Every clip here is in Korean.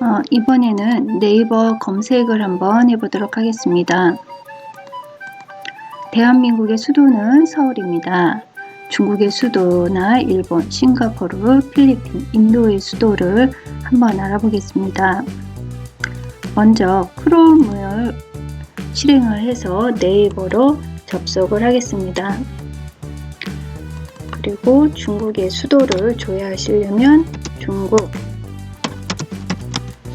어, 이번에는 네이버 검색을 한번 해보도록 하겠습니다. 대한민국의 수도는 서울입니다. 중국의 수도나 일본, 싱가포르, 필리핀, 인도의 수도를 한번 알아보겠습니다. 먼저 크롬을 실행을 해서 네이버로 접속을 하겠습니다. 그리고 중국의 수도를 조회하시려면 중국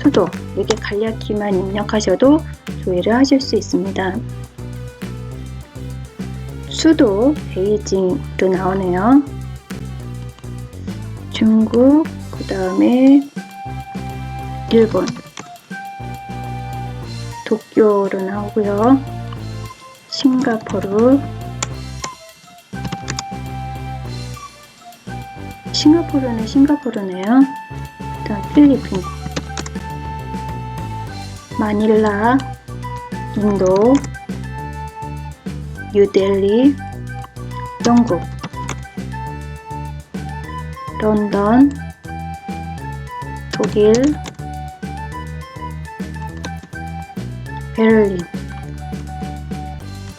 수도 이렇게 간략히만 입력하셔도 조회를 하실 수 있습니다. 수도 베이징으로 나오네요. 중국 그 다음에 일본 도쿄로 나오고요. 싱가포르 싱가포르는 싱가포르네요. 그다음 필리핀 마닐라 인도 뉴델리 영국 런던 독일 베를린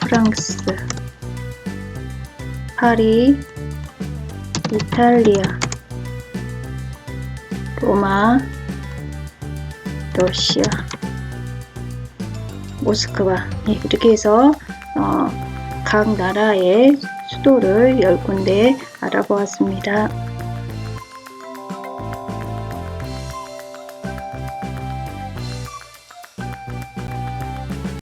프랑스 파리 이탈리아 로마 러시아 모스크바 네, 이렇게 해서 어, 각 나라의 수도를 10군데 알아보았습니다.